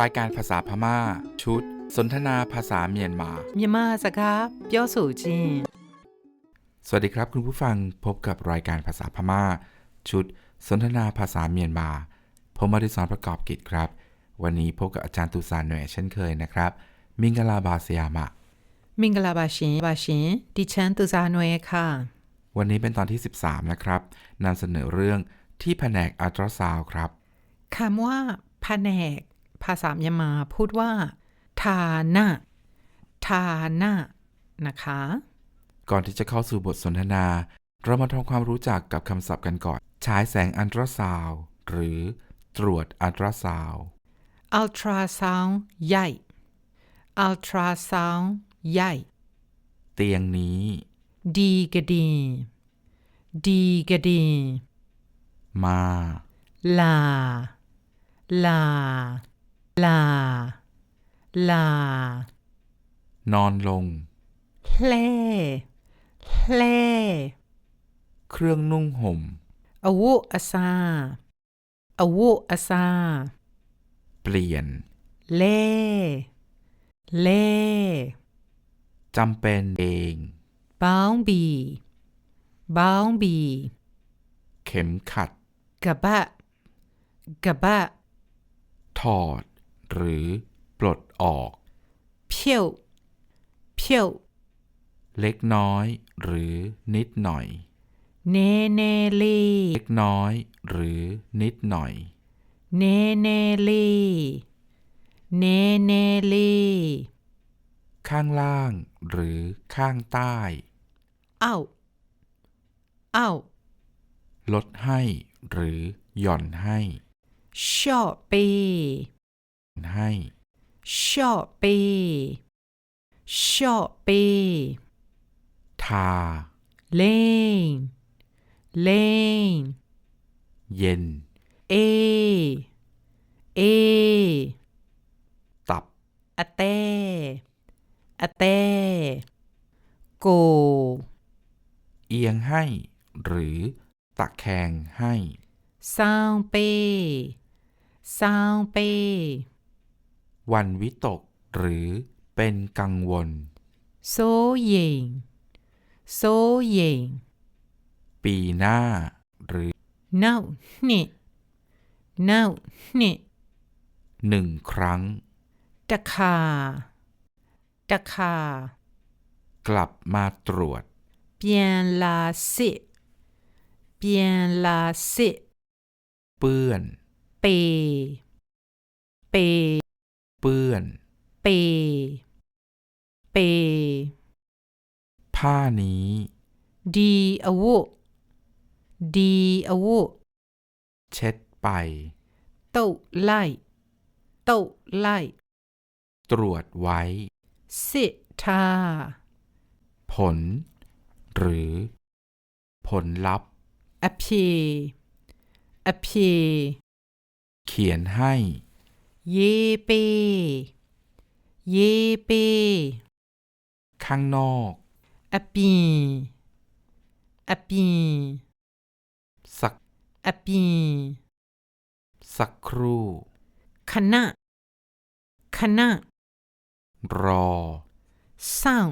รายการภาษาพม่า ชุด สนทนาภาษาเมียนมา เมียนมาสครับเยอสู่จีสวัสดีครับคุณผู้ฟังพบกับรายการภาษาพม่า ชุด สนทนาภาษาเมียนมา ผมมาดิสอนประกอบกิจครับ วันนี้พบกับอาจารย์ตูซานหน่วยเช่นเคยนะครับ มิงกลาบาสยามะ มิงกลาบาชินบาชินดิฉันตูซานหน่วยค่ะ วันนี้เป็นตอนที่ 13 นะครับนำเสนอเรื่องที่แผนกอัลตราซาวครับคำว่าแผนก ภาษายมาพูดว่าทานะทานะนะคะ ก่อนที่จะเข้าสู่บทสนทนา เรามาทำความรู้จักกับคำศัพท์กันก่อน ฉายแสงอัลตราซาวหรือตรวจอัลตราซาวอัลตราซาวใหญ่อัลตราซาวใหญ่ เตียงนี้ ดีกดี ดีกดี มา ลา ลา ลา ลา นอนลงแพล่แพล่เครื่องนุ่งห่มอวุอาซาอวุอาซา เปลี่ยน เล่ เล่จำเป็นเองบ้องบีบ้องบี เข็มขัดกะบะกะบะถอด หรือปลดออกเพียวเพียวเล็กน้อย หรือนิดหน่อย เนเนลีเล็กน้อย หรือนิดหน่อย เนเนลีเนเนลีข้างล่าง หรือข้างใต้เอ้าเอ้าลดให้ หรือหย่อนให้ ชอบปี ให้ชอบปีชอบปีทา เล่งเล่งเย็น เอ เอ ตับอะเต้อะเต้โก เอียงให้ หรือตะแคงให้ซาวเป้ซาวเป้ วันวิตก หรือเป็นกังวลโซเยงโซเยงปีหน้า หรือเน่านี่เน่านี่หนึ่งครั้งตะคาตะคากลับมาตรวจเปลี่ยนลาสิเปลี่ยนลาสิเปื้อน เป เป เปื้อน เป เป ผ้านี้ ดีอวุ ดีอวุ เช็ดไปโต้ไล่โต้ไล่ ตรวจไว้ สิทา ผล หรือ ผลลัพธ์อเพอเพเขียนให้เยเปเยเปข้างนอกอปีอปีสักอปีสักครู่คณะคณะรอสร้าง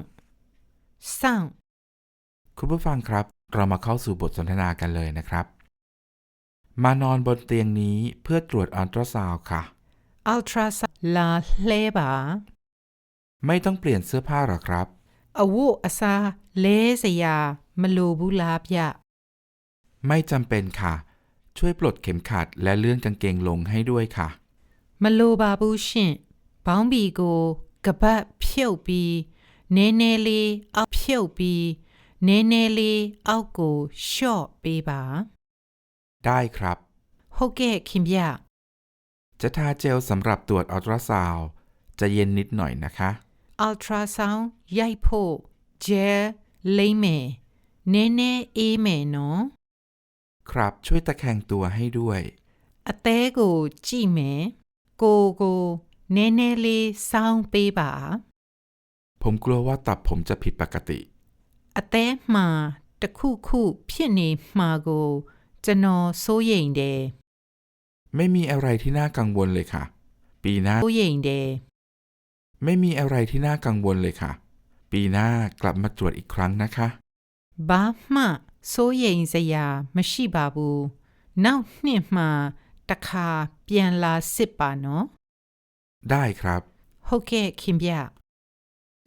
สร้างคุณผู้ฟังครับ เรามาเข้าสู่บทสนทนากันเลยนะครับ มานอนบนเตียงนี้เพื่อตรวจอัลตราซาวด์ค่ะ ultras ลาเลบาไม่ต้องเปลี่ยนเสื้อผ้าหรอครับ อวุอาซาเลสยามลูบุลาบยะ ไม่จำเป็นค่ะ ช่วยปลดเข็มขัดและเลื่อนกางเกงลงให้ด้วยค่ะ มลูบาบูชินบองบีโกกะบะเพียวบีเนเนลีเอาเพียวบีเนเนลีเอาโกชอปีบาได้ครับโอเคคิมยะ จะทาเจลสำหรับตรวจอัลตราซาวจะเย็นนิดหน่อยนะคะ อัลตราซาวย่ายโพเจเลเมเนเนเอเมโนครับช่วยตะแคงตัวให้ด้วยอเตโกจีเมโกโกเนเนเลซาวเปบาผมกลัวว่าตับผมจะผิดปกติอเตมาตะคู่คู่พี่นเนมาโกจะนอโซยิงเด ไม่มีอะไรที่น่ากังวลเลยค่ะ ปีหน้า စိုးရိမ်တယ် ไม่มีอะไรที่น่ากังวลเลยค่ะ ปีหน้ากลับมาตรวจอีกครั้งนะคะ ဘာမှစိုးရိမ်စရာမရှိပါဘူးနောက်နှစ်မှတစ်ခါပြန်လာစစ်ပါနော် ได้ครับ ဟုတ်ကဲ့ခင်ဗျ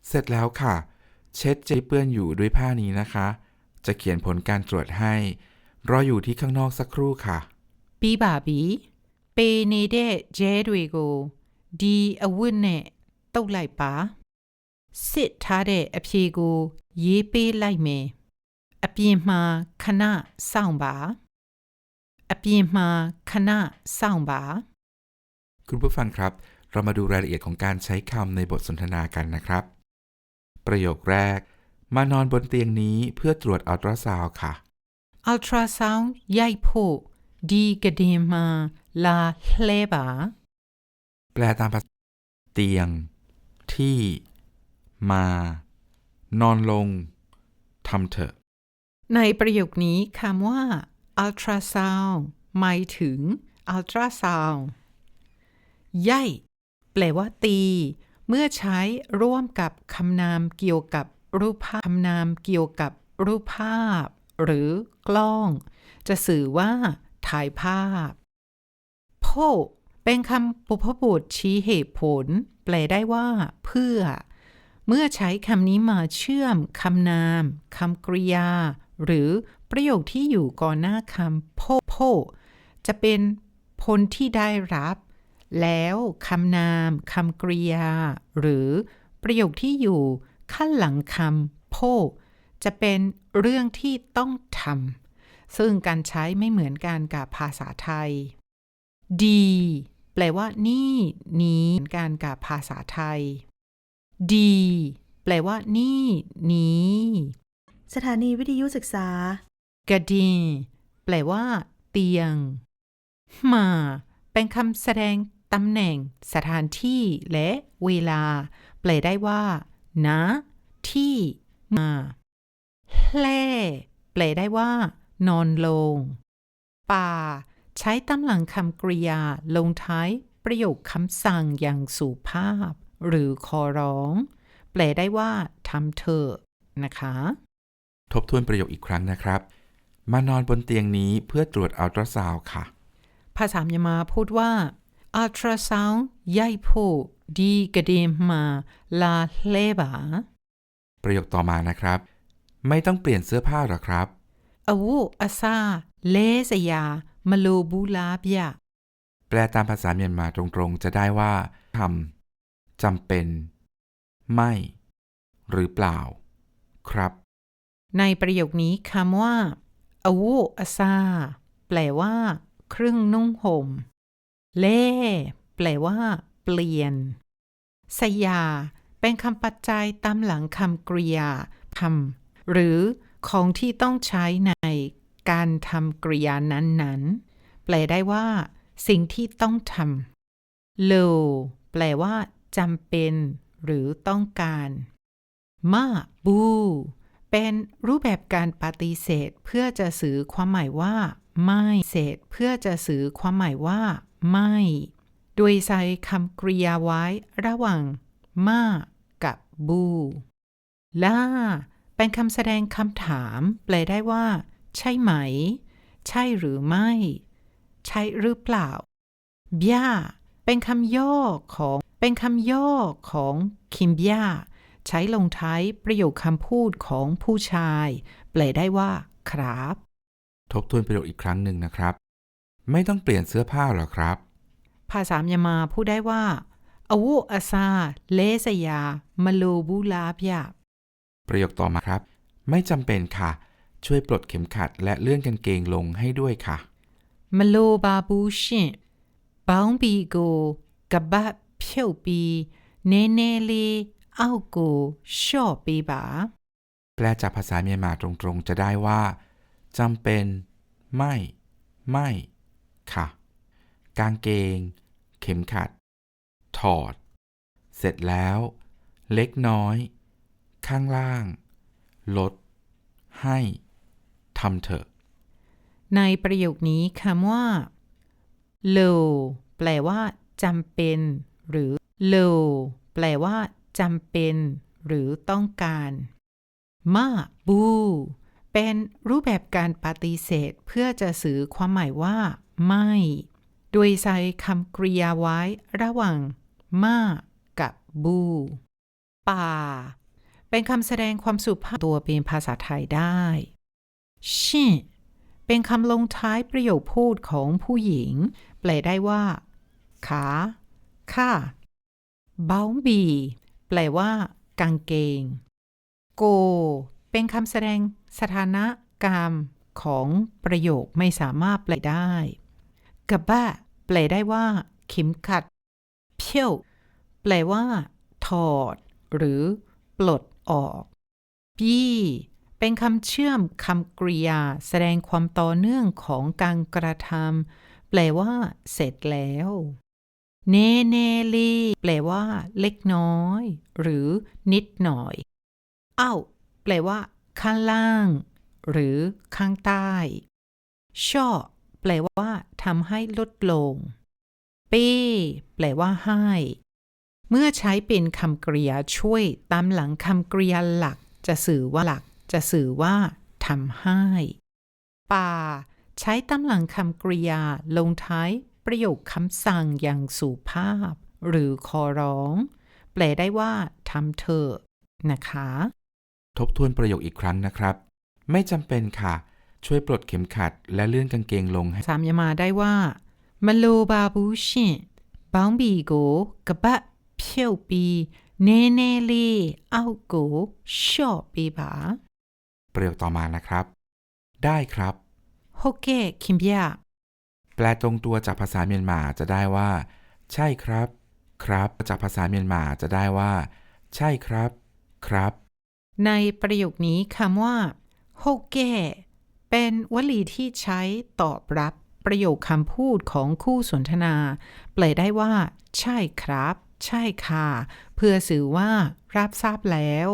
เสร็จแล้วค่ะ เช็ดเจเปื้อนอยู่ด้วยผ้านี้นะคะ จะเขียนผลการตรวจให้ รออยู่ที่ข้างนอกสักครู่ค่ะ ပြီးပါပြီ ပေနေတဲ့ဂျဲတွေကိုဒီအဝတ်နဲ့တုပ်လိုက်ပါစစ်ထားတဲ့အဖြေကိုရေးပေးလိုက်မယ်အပြင်မှာခဏစောင့်ပါအပြင်မှာခဏစောင့်ပါ คุณผู้ฟังครับ เรามาดูรายละเอียดของการใช้คำในบทสนทนากันนะครับ ประโยคแรก มานอนบนเตียงนี้เพื่อตรวจอัลตราซาวด์ค่ะ อัลตราซาวด์ရိုက်ဖို့ဒီက ลาเลบาแปลตามภาษาเตียง ที่ มา นอนลงทำเถอะ ในประโยคนี้คำว่า ultrasound หมายถึง ultrasound ย่ายแปลว่าตี เมื่อใช้ร่วมกับคำนามเกี่ยวกับรูปภาพคำนามเกี่ยวกับรูปภาพ หรือกล้อง จะสื่อว่า ถ่ายภาพ โพเป็นคำปุพบุตชี้เหตุผล แปลได้ว่า เพื่อ เมื่อใช้คำนี้มาเชื่อมคำนามคำกริยา หรือประโยคที่อยู่ก่อนหน้าคำโพโพจะเป็นผลที่ได้รับ แล้วคำนามคำกริยา หรือประโยคที่อยู่ขั้นหลังคำโพจะเป็นเรื่องที่ต้องทำซึ่งการใช้ไม่เหมือนกันกับภาษาไทย ดี แปลว่า นี่นี้เหมือนกันกับภาษาไทย ดี แปลว่า นี่นี้ สถานีวิทยุศึกษากระดิงแปลว่า เตียง มา เป็นคำแสดงตำแหน่ง สถานที่และเวลา แปลได้ว่าณที่มาแล่แปลได้ว่า นอนลง ป่า ใช้ตำหลังคำกริยาลงท้ายประโยคคำสั่งอย่างสุภาพ หรือขอร้อง แปลได้ว่าทำเถอะนะคะ ทบทวนประโยคอีกครั้งนะครับ มานอนบนเตียงนี้เพื่อตรวจอัลตราซาวด์ค่ะ ภาษาเมียนมาพูดว่าอัลตราซาวด์ใหญ่โพดีกระเดมมาลาเลบาประโยคต่อมานะครับ ไม่ต้องเปลี่ยนเสื้อผ้าหรอครับอวุอาซาเลสยา มาโลบูลาบยาแปลตามภาษาเมียนมาตรงๆ จะได้ว่าทำจำเป็น ไม่ หรือเปล่า ครับ ในประโยคนี้คำว่าอวุอาซาแปลว่าครึ่งนุ่งห่ม เล่ แปลว่า เปลี่ยน สยา เป็นคำปัจจัยตามหลังคำกริยาคำหรือของที่ต้องใช้ใน การทำกริยานั้นๆ แปลได้ว่า สิ่งที่ต้องทำโลแปลว่าจำเป็น หรือต้องการมาบูเป็นรูปแบบการปฏิเสธเพื่อจะสื่อความหมายว่า ไม่เสธเพื่อจะสื่อความหมายว่า ไม่ โดยใช้คำกริยาไว้ระหว่างมากับบูล่าเป็นคำแสดงคำถาม แปลได้ว่า ใช่ไหม ใช่หรือไม่ ใช่หรือเปล่าบ้าเป็นคำย่อของเป็นคำย่อของคิมบ้าใช้ลงท้ายประโยคคำพูดของผู้ชาย แปลได้ว่า ครับ ทบทวนประโยคอีกครั้งหนึ่งนะครับ ไม่ต้องเปลี่ยนเสื้อผ้าหรอครับ ภาษาเมียนมาพูดได้ว่าอวุอาซา เลสยามาโลบูลาบยาประโยคต่อมาครับ ไม่จำเป็นค่ะ ช่วยปลดเข็มขัดและเลื่อนกางเกงลงให้ด้วยค่ะมโลบาบูชิบองบีโกกับบะเพียวปีเนเนลีเอาโกชอปีบาแปลจากภาษาเมียนมาตรงๆ จะได้ว่าจำเป็น ไม่ ไม่ ค่ะ กางเกง เข็มขัด ถอด เสร็จแล้ว เล็กน้อย ข้างล่าง ลด ให้ ทำเถอะ ในประโยคนี้คำว่า low แปลว่าจำเป็น หรือโลแปลว่าจำเป็น หรือต้องการมาบูเป็นรูปแบบการปฏิเสธเพื่อจะสื่อความหมายว่า ไม่ โดยใช้คำกริยาไว้ระหว่างมากับบูป่า เป็นคำแสดงความสุภาพตัวเป็นภาษาไทยได้ ชิเป็นคำลงท้ายประโยคพูดของผู้หญิง แปลได้ว่า ขา ค่ะบาบีแปลว่า กางเกง โก เป็นคำแสดงสถานะกรรมของประโยคไม่สามารถแปลได้กะบะแปลได้ว่า เข็มขัด เพี้ยว แปลว่า ถอด หรือ ปลดออกบี เป็นคำเชื่อมคำกริยา แสดงความต่อเนื่องของการกระทำแปลว่า เสร็จแล้วเนเนลีแปลว่า เล็กน้อย หรือ นิดหน่อย เอ้า แปลว่า ข้างล่าง หรือ ข้างใต้ช่อแปลว่าทำให้ลดลงปีแปลว่า ให้ เมื่อใช้เป็นคำกริยาช่วยตามหลังคำกริยาหลัก จะสื่อว่าหลัก จะสื่อว่าทำให้ ป่า ใช้ตำหลังคำกริยาลงท้ายประโยคคำสั่งอย่างสุภาพ หรือขอร้อง แปลได้ว่าทำเถอะนะคะ ทบทวนประโยคอีกครั้งนะครับ ไม่จำเป็นค่ะ ช่วยปลดเข็มขัดและเลื่อนกางเกงลงให้สามยามาได้ว่ามาโลบาบูชิบองบีโกกะบะเพียวปีเนเนลีเอาโกชอบปีบา ประโยคต่อมานะครับ ได้ครับโอเคคิมเบียแปลตรงตัวจากภาษาเมียนมาจะได้ว่า ใช่ครับ ครับ จากภาษาเมียนมาจะได้ว่า ใช่ครับ ครับ ในประโยคนี้คำว่าโอเคเป็นวลีที่ใช้ตอบรับประโยคคำพูดของคู่สนทนาเปลยได้ว่า ใช่ครับ ใช่ค่ะ เพื่อสื่อว่า รับทราบแล้ว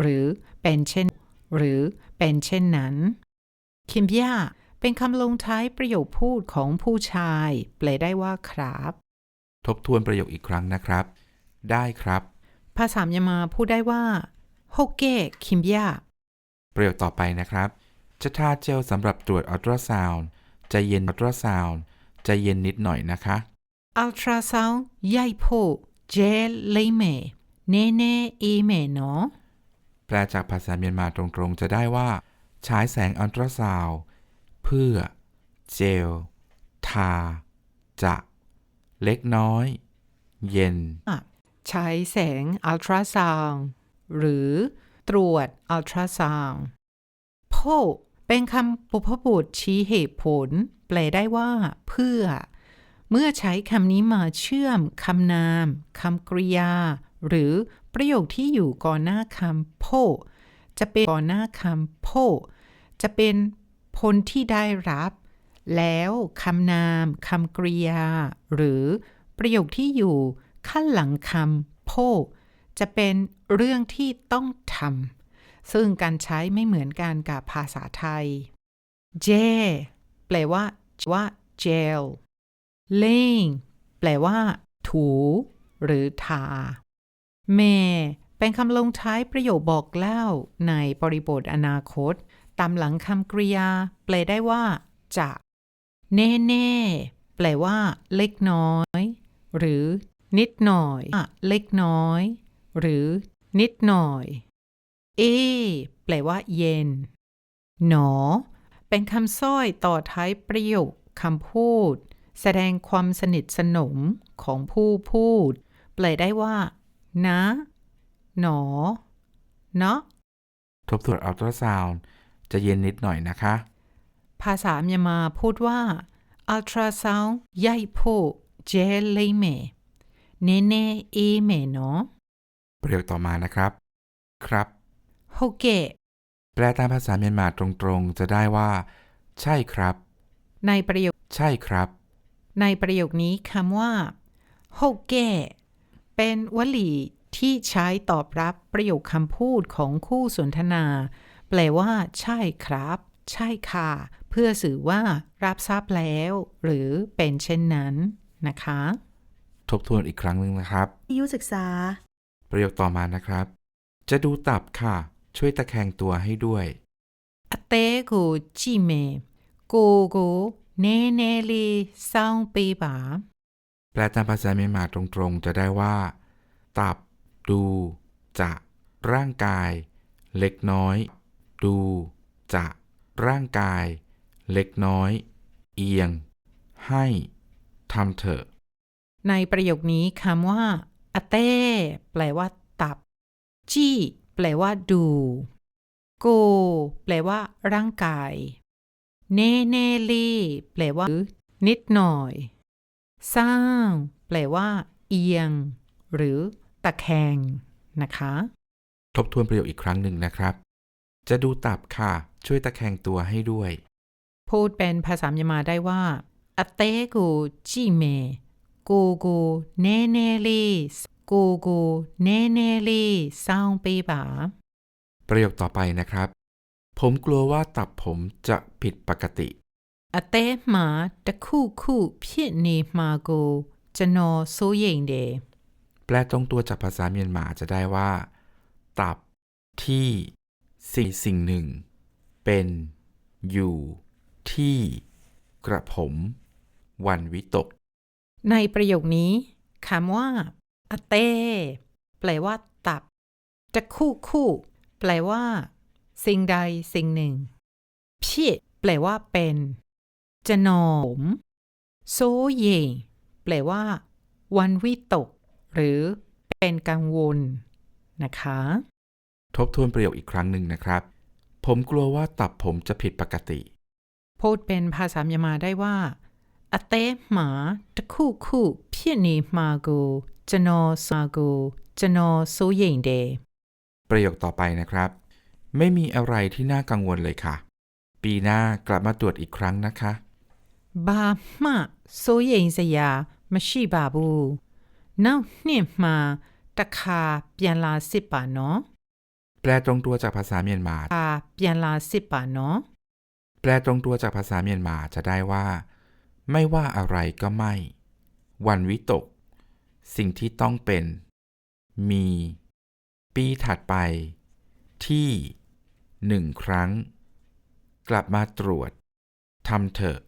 หรือเป็นเช่น หรือเป็นเช่นนั้น คิมย่าเป็นคำลงท้ายประโยคพูดของผู้ชายแปลได้ว่าครับ ทบทวนประโยคอีกครั้งนะครับ ได้ครับ ภาษาเมียนมาพูดได้ว่าโฮเก้คิมย่าประโยคต่อไปนะครับ จะทาเจลสำหรับตรวจอัลตราซาวน์ใจเย็นอัลตราซาวน์ใจเย็นนิดหน่อยนะคะอัลตราซาวด์ใหญ่โพเจลเลยเมเนเนเอเมเนาะ แปลจากภาษาเมียนมาตรงๆ จะได้ว่า ฉายแสงอัลตราซาวเพื่อ เจล ทา จะ เล็กน้อย เย็น ใช้แสงอัลตราซาวหรือตรวจอัลตราซาวโพเป็นคำปุพพบุตรชี้เหตุผล แปลได้ว่า เพื่อ เมื่อใช้คำนี้มาเชื่อมคำนามคำกริยา หรือ ประโยคที่อยู่ก่อนหน้าคำโพจะเป็นก่อนหน้าคำโพจะเป็นผลที่ได้รับ แล้วคำนามคำกริยา หรือประโยคที่อยู่ขั้นหลังคำโพจะเป็นเรื่องที่ต้องทำซึ่งการใช้ไม่เหมือนกันกับภาษาไทยเจแปลว่าว่าเจลเลงแปลว่า ถู หรือทา เมเป็นคำลงท้ายประโยคบอกเล่าในบริบทอนาคต ตามหลังคำกริยา แปลได้ว่า จะเน่เน่แปลว่า เล็กน้อย หรือ นิดหน่อย เล็กน้อย หรือ นิดหน่อย เอ แปลว่า เย็น หนอ เป็นคำสร้อยต่อท้ายประโยคคำพูด แสดงความสนิทสนมของผู้พูด แปลได้ว่า นะ หนอ เนาะ ทบทวนอัลตราซาวน์จะเย็นนิดหน่อยนะคะ ภาษาเมียนมาพูดว่าอัลตราซาวด์ใหญ่โพเจลเลยเมเนเนเอเมเนาะประโยคต่อมานะครับ ครับโฮเกะแปลตามภาษาเมียนมาตรงๆ จะได้ว่า ใช่ครับ ในประโยค ใช่ครับ ในประโยคนี้คำว่าโฮเกะ เป็นวลีที่ใช้ตอบรับประโยคคำพูดของคู่สนทนา แปลว่า ใช่ครับ ใช่ค่ะ เพื่อสื่อว่ารับทราบแล้ว หรือเป็นเช่นนั้นนะคะ ทบทวนอีกครั้งหนึ่งนะครับ อายุศึกษา ประโยคต่อมานะครับ จะดูตับค่ะ ช่วยตะแคงตัวให้ด้วยอเตโกจิเมโกโกเนเนลีซองปีบา แปลตามภาษาเมียนมาตรงๆ จะได้ว่า ตับ ดู จะ ร่างกาย เล็กน้อย ดู จะ ร่างกาย เล็กน้อย เอียง ให้ทำเถอะ ในประโยคนี้คำว่าอเต้แปลว่า ตับ จี้ แปลว่า ดู โก แปลว่า ร่างกาย เนเนลีแปลว่า นิดหน่อย สร้างแปลว่า เอียง หรือ ตะแคง นะคะ ทบทวนประโยคอีกครั้งหนึ่งนะครับ จะดูตับค่ะ ช่วยตะแคงตัวให้ด้วย พูดเป็นภาษาเมียนมาได้ว่าอเต้กูจีเมกูกูเนเนลีกูกูเนเนลีซองปีบาประโยคต่อไปนะครับ ผมกลัวว่าตับผมจะผิดปกติ အသေးမှာတစ်ခုခုဖြစ်နေမှာကိုကျွန်တော်စိုးရိမ်တယ် แปลตรงตัวจากภาษาเมียนมาจะได้ว่า ตับ ที่สิ่งสิ่งหนึ่ง เป็น อยู่ ที่ กระผม วันวิตก ในประโยคนี้คำว่าอเต้แปลว่า ตับจะคู่คู่แปลว่า สิ่งใดสิ่งหนึ่งผิดแปลว่า เป็น จะนอมโซเยแปลว่า วันวิตก หรือเป็นกังวล นะคะ ทบทวนประโยคอีกครั้งหนึ่งนะครับ ผมกลัวว่าตับผมจะผิดปกติ พูดเป็นภาษายามาได้ว่าอเตหมาตะคู่คู่พียนีมาโกจะนอซาโกจะนอโซเยงเด ประโยคต่อไปนะครับ ไม่มีอะไรที่น่ากังวลเลยค่ะ ปีหน้ากลับมาตรวจอีกครั้งนะคะ ဘာမှစိုးရိမ်စရာမရှိပါဘူးနောက်နှစ်မှာတစ်ခါပြန်လာစစ်ပါနော် แปลตรงตัวจากภาษาเมียนมา အာပြန်လာစစ်ပါနော် แปลตรงตัวจากภาษาเมียนมาจะได้ว่า ไม่ว่าอะไรก็ไม่ วันวิตก สิ่งที่ต้องเป็น มี ปีถัดไป ที่หนึ่งครั้ง กลับมาตรวจทำเถอะ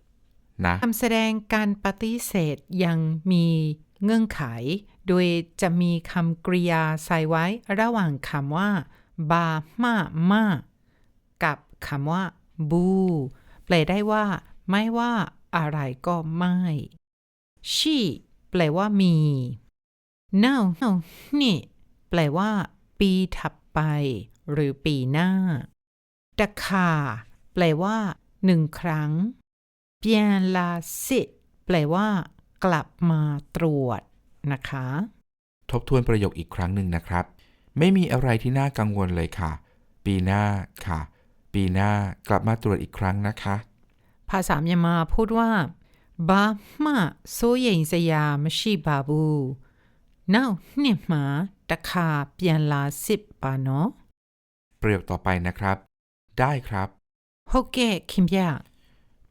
นะคำแสดงการปฏิเสธยังมีเงื่อนไข โดยจะมีคำกริยาใส่ไว้ระหว่างคำว่า บามามากับคำว่า บูแปลได้ว่า ไม่ว่าอะไรก็ไม่ชีแปลว่ามี now now นี่แปลว่า ปีถัดไป หรือปีหน้าตะคาแปลว่าหนึ่งครั้ง เปียนลาสิแปลว่า กลับมาตรวจนะคะ ทบทวนประโยคอีกครั้งหนึ่งนะครับ ไม่มีอะไรที่น่ากังวลเลยค่ะ ปีหน้าค่ะ ปีหน้ากลับมาตรวจอีกครั้งนะคะ ภาษาเมียนมาพูดว่าบามาโซเยงสยามชิบาบูนาวเนี่ยมาตะคาเปียนลาสิบปาเนาะประโยคต่อไปนะครับ ได้ครับโฮเกะคิมยาแป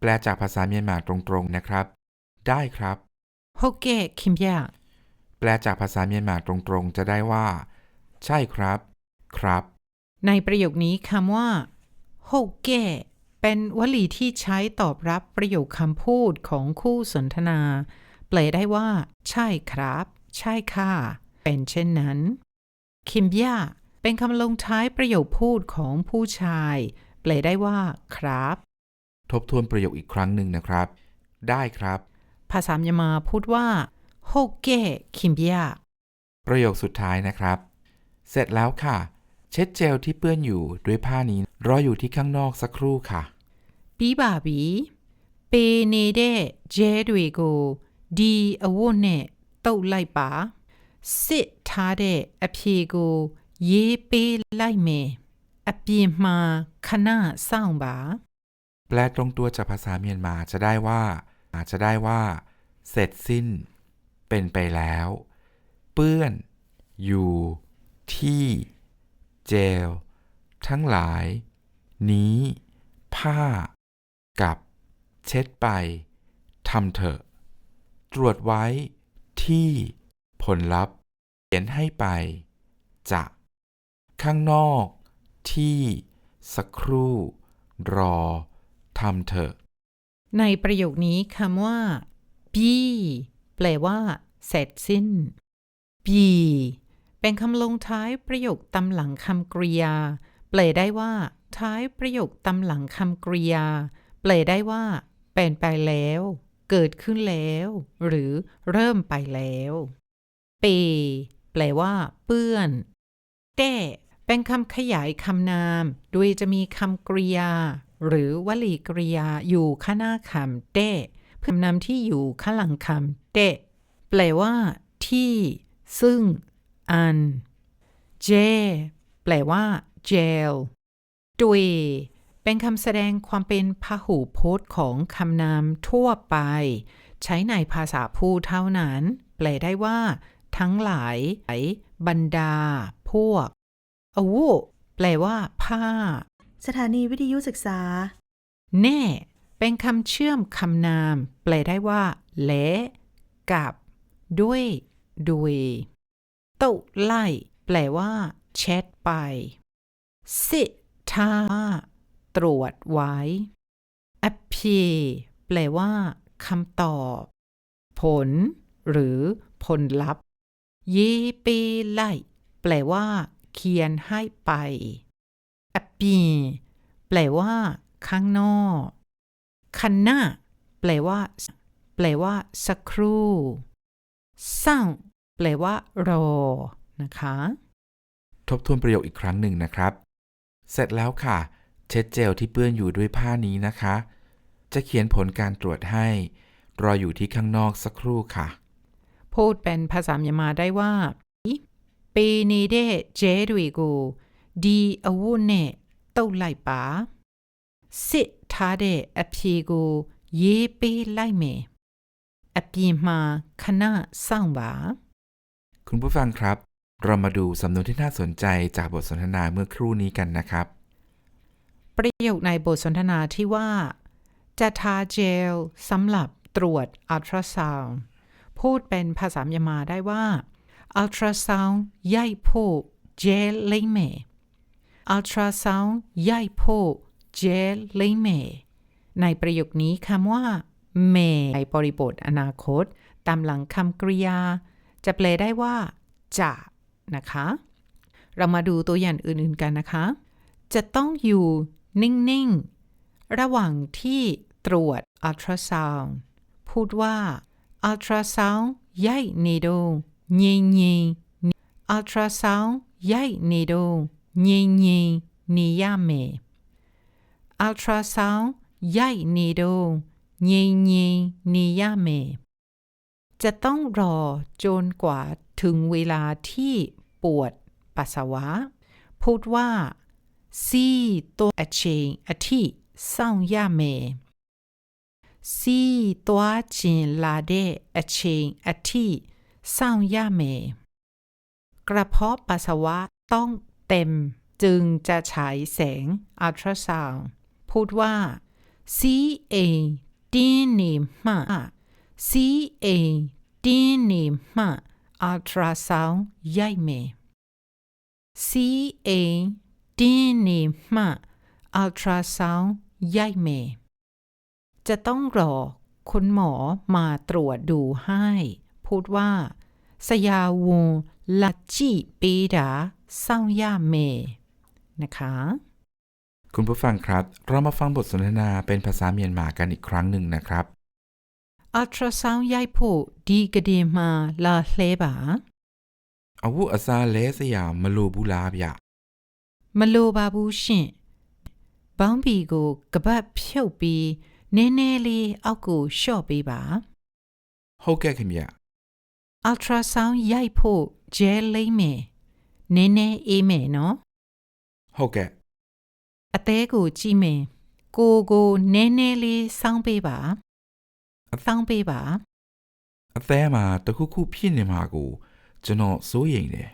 ลจากภาษาเมียนมาตรงๆนะครับ ได้ครับโฮเกะคิมยาแปลจากภาษาเมียนมาตรงๆ จะได้ว่า ใช่ครับ ครับ ในประโยคนี้คำว่าโฮเกะเป็นวลีที่ใช้ตอบรับประโยคคำพูดของคู่สนทนา แปลได้ว่า ใช่ครับ ใช่ค่ะ เป็นเช่นนั้น คิมย่าเป็นคำลงท้ายประโยคพูดของผู้ชาย แปลได้ว่า ครับ ทบทวนประโยคอีกครั้งหนึ่งนะครับ ได้ครับ ภาษาเมียนมาพูดว่าโฮเกะคิมย่า ประโยคสุดท้ายนะครับ เสร็จแล้วค่ะ เช็ดเจลที่เปื้อนอยู่ด้วยผ้านี้ รออยู่ที่ข้างนอกสักครู่ค่ะ ပြီးပါပြီပေနေတဲ့ဂျဲတွေကိုဒီအဝတ်နဲ့တုပ်လိုက်ပါစစ်ထားတဲ့အဖြေကိုရေးပေးလိုက်မယ်အပြင်မှာခဏစောင့်ပါ แปลตรงตัวจากภาษาเมียนมาจะได้ว่า อาจจะได้ว่า เสร็จสิ้น เป็นไปแล้ว เปื้อน อยู่ ที่ เจล ทั้งหลาย นี้ ผ้า กับ เช็ดไปทำเถอะ ตรวจไว้ ที่ ผลลัพธ์เขียนให้ไป จะ ข้างนอก ที่ สักครู่ รอ ทำเถอะ ในประโยคนี้คำว่า be แปลว่า เสร็จสิ้น be เป็นคำลงท้ายประโยคตำหลังคำกริยา แปลได้ว่า ท้ายประโยคตำหลังคำกริยา แปลได้ว่า เป็นไปแล้ว เกิดขึ้นแล้ว หรือเริ่มไปแล้ว เป แปลว่า เปื้อนแต้เป็นคำขยายคำนาม โดยจะมีคำกริยา หรือวลีกริยาอยู่ข้างหน้าคำเต้คำนามที่อยู่ข้างหลังคำเต้แปลว่า ที่ ซึ่ง อัน เจ แปลว่า เจลตุยเป็นคำแสดงความเป็นพหูพจน์ของคำนามทั่วไป ใช้ในภาษาพูดเท่านั้น แปลได้ว่า ทั้งหลายบรรดา พวกอาวุแปลว่า ผ้า สถานีวิทยุศึกษา แน่ เป็นคำเชื่อมคำนาม แปลได้ว่า และกับ ด้วย ด้วยต้าไล่แปลว่าเช็ดไป สิทาตรวจไว้อพีแปลว่าคำตอบ ผล หรือผลลัพธ์ยีปีไล่แปลว่า เขียนให้ไป อปีแปลว่า ข้างนอกคันหน้าแปลว่า แปลว่า สักครู่สั่งแปลว่า รอ นะคะ ทบทวนประโยคอีกครั้งหนึ่งนะครับ เสร็จแล้วค่ะ เช็ดเจลที่เปื้อนอยู่ด้วยผ้านี้นะคะ จะเขียนผลการตรวจให้ รออยู่ที่ข้างนอกสักครู่ค่ะ พูดเป็นภาษาเมียนมาได้ว่าปีนี้ได้เจ๊ด้วยกู ดีอาวุธเนี่ยตกไล่ปาสิท้าเดอพีกูเย่ปีไล่เมอปีมาคณะสร้างบาคุณผู้ฟังครับ เรามาดูสำนวนที่น่าสนใจจากบทสนทนาเมื่อครู่นี้กันนะครับ ประโยคในบทสนทนาที่ว่า จะทาเจลสำหรับตรวจอัลตราซาวด์พูดเป็นภาษาเมียนมาได้ว่าอัลตราซาวด์ใหญ่โพเจลเลยเม อัลตราซาวด์ใหญ่โพเจลเลยเมในประโยคนี้คำว่าเมในบริบทอนาคต ตามหลังคำกริยา จะแปลได้ว่าจะนะคะ เรามาดูตัวอย่างอื่นๆกันนะคะ จะต้องอยู่นิ่ง ๆ ระหว่างที่ตรวจอัลตราซาวด์พูดว่าอัลตราซาวด์ใหญ่นิโดยิงยิงอัลตราซาวด์ใหญ่นิโดยิงยิงนิยามเมอัลตราซาวด์ nhì nhì ya mẹ ultrasound yai ni do nhì nhì ni ya mẹ จะต้องรอจนกว่าถึงเวลาที่ปวดปัสสาวะ พูดว่าซีตัวเชงอธิซ่องย่าเมซี่ตัวจินลาเดอเชงอธิซ่องย่าเมกระเพาะปัสสาวะต้อง เต็มจึงจะฉายแสงอัลตราซาวด์พูดว่า C-A-D-N-M-A C-A-D-N-M-A อัลตราซาวด์ย่ายเม C-A-D-N-M-A อัลตราซาวด์ย่ายเม จะต้องรอคุณหมอมาตรวจดูให้ พูดว่าสยาวูลาจิปีดา เศร้ายาเม นะคะ คุณผู้ฟังครับ เรามาฟังบทสนทนาเป็นภาษาเมียนมากันอีกครั้งหนึ่งนะครับ อัลตราซาวด์ใหญ่ဖို့ဒီကတိမှာလာလှဲပါ อาวุธอาซาเลสยามมาลูบูลาบยะ မလိုပါဘူးရှင်ဘောင်းဘီကိုကပတ်ဖြုတ်ပြီးနည်းနည်းလေးအောက်ကိုလျှော့ပေးပါ ဟုတ်ကဲ့ခင်ဗျ อัลตราซาวด์ရိုက်ဖို့ဂျဲလိမ့်မယ် နည်းနည်းအေးမယ်နော်ဟုတ်ကဲ့အသေးကိုကြည့်မယ်ကိုကိုနည်းနည်းလေးစောင်းပေးပါစောင်းပေးပါအသေးမှာတခုခုဖြစ်နေမှာကို ကျွန်တော်စိုးရိမ်တယ်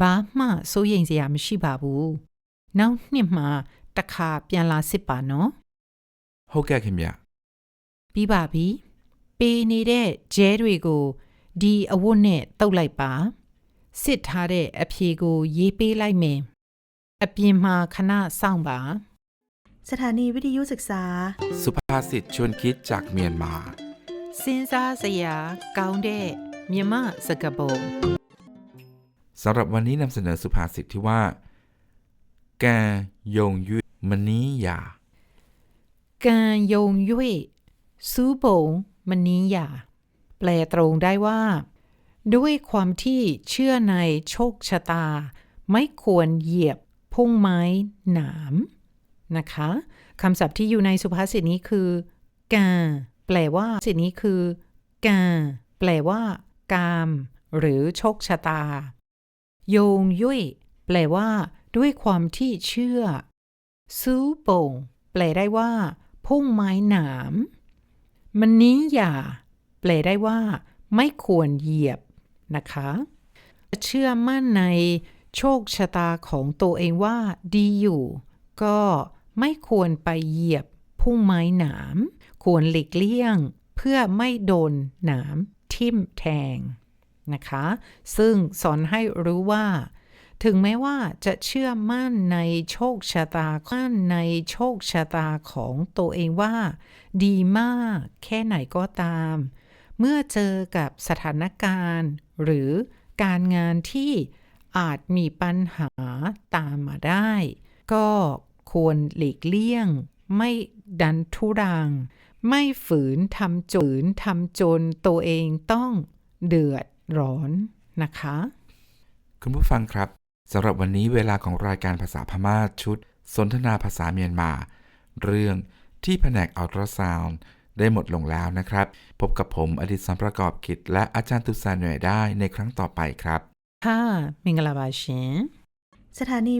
ဘာမှစိုးရိမ်စရာမရှိပါဘူးနောက်နှစ်မှတစ်ခါပြန်လာစစ်ပါနော်ဟုတ်ကဲ့ခင်ဗျပြီးပါပြီ ပေးနေတဲ့ဂျဲတွေကိုဒီအဝတ်နဲ့တုတ်လိုက်ပါ စစ်ထားတဲ့အဖြေကိုရေးပေးလိုက်မယ်အပြင်မှာခဏစောင့်ပါ สถานีวิทยุศึกษา สุภาษิตชวนคิดจากเมียนมา စဉ်းစားစရာကောင်းတဲ့မြမစကားပုံ สำหรับวันนี้นำเสนอสุภาษิตที่ว่า แกยงยุยมณีหยา ကံယုံ၍စူးပုံမနည်းရာแปลตรงได้ว่า ด้วยความที่เชื่อในโชคชะตา ไม่ควรเหยียบพุ่งไม้หนามนะคะคำศัพท์ที่อยู่ในสุภาษิตนี้คือกาแปลว่าสิ่งนี้คือกาแปลว่า กาม หรือโชคชะตา โยงยุยแปลว่า ด้วยความที่เชื่อซูโป่งแปลได้ว่า พุ่งไม้หนามมันนี้อย่า แปลได้ว่า ไม่ควรเหยียบ นะคะ เชื่อมั่นในโชคชะตาของตัวเองว่าดีอยู่ ก็ไม่ควรไปเหยียบพุ่งไม้หนาม ควรหลีกเลี่ยง เพื่อไม่โดนหนามทิ่มแทงนะคะ ซึ่งสอนให้รู้ว่า ถึงแม้ว่าจะเชื่อมั่นในโชคชะตามั่นในโชคชะตาของตัวเองว่า ดีมาก แค่ไหนก็ตาม เมื่อเจอกับสถานการณ์ หรือการงานที่อาจมีปัญหาตามมาได้ ก็ควรหลีกเลี่ยง ไม่ดันทุรัง ไม่ฝืนทำจนทำจนตัวเองต้องเดือดร้อนนะคะ คุณผู้ฟังครับสำหรับวันนี้เวลาของรายการภาษาพม่าชุด สนทนาภาษาเมียนมา เรื่องที่แผนกอัลตราซาวน์ ได้หมดลงแล้วนะครับ พบกับผมอดิศรประกอบกิจและอาจารย์ตุสาเหนื่อยได้ในครั้งต่อไปครับค่ะมิงกลาบาชินสถานี